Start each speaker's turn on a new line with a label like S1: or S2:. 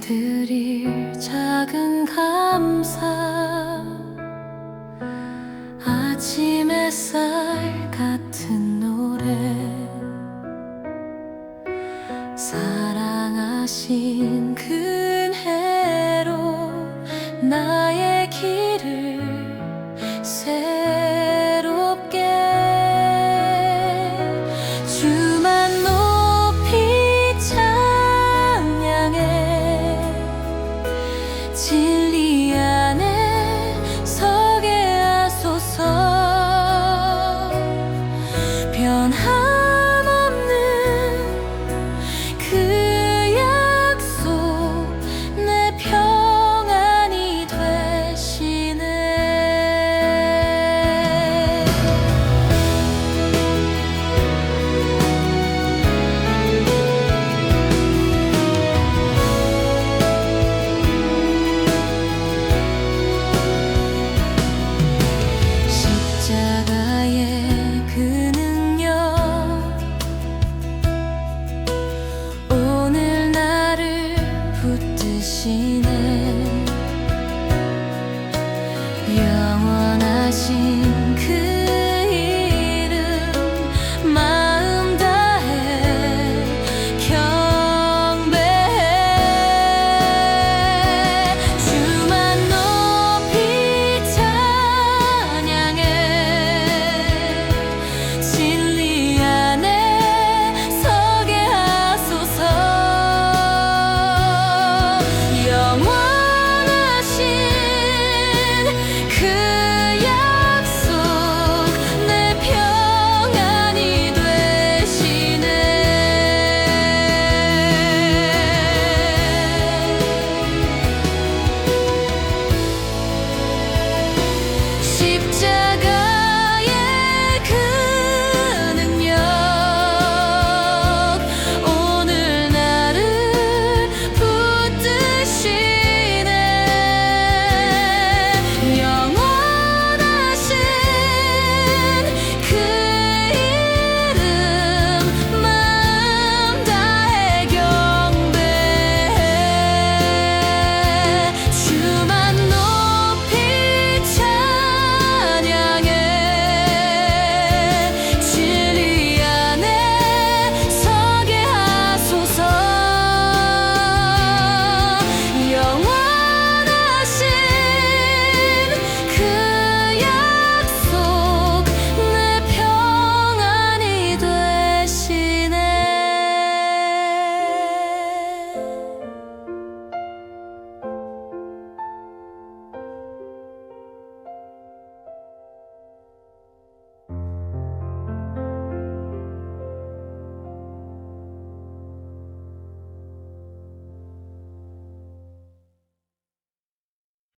S1: 드릴 작은 감사. 아침 햇살 같은 노래. 사랑하신 그 진리 안에 서게 하소서. 변함 주시네 영원하신 그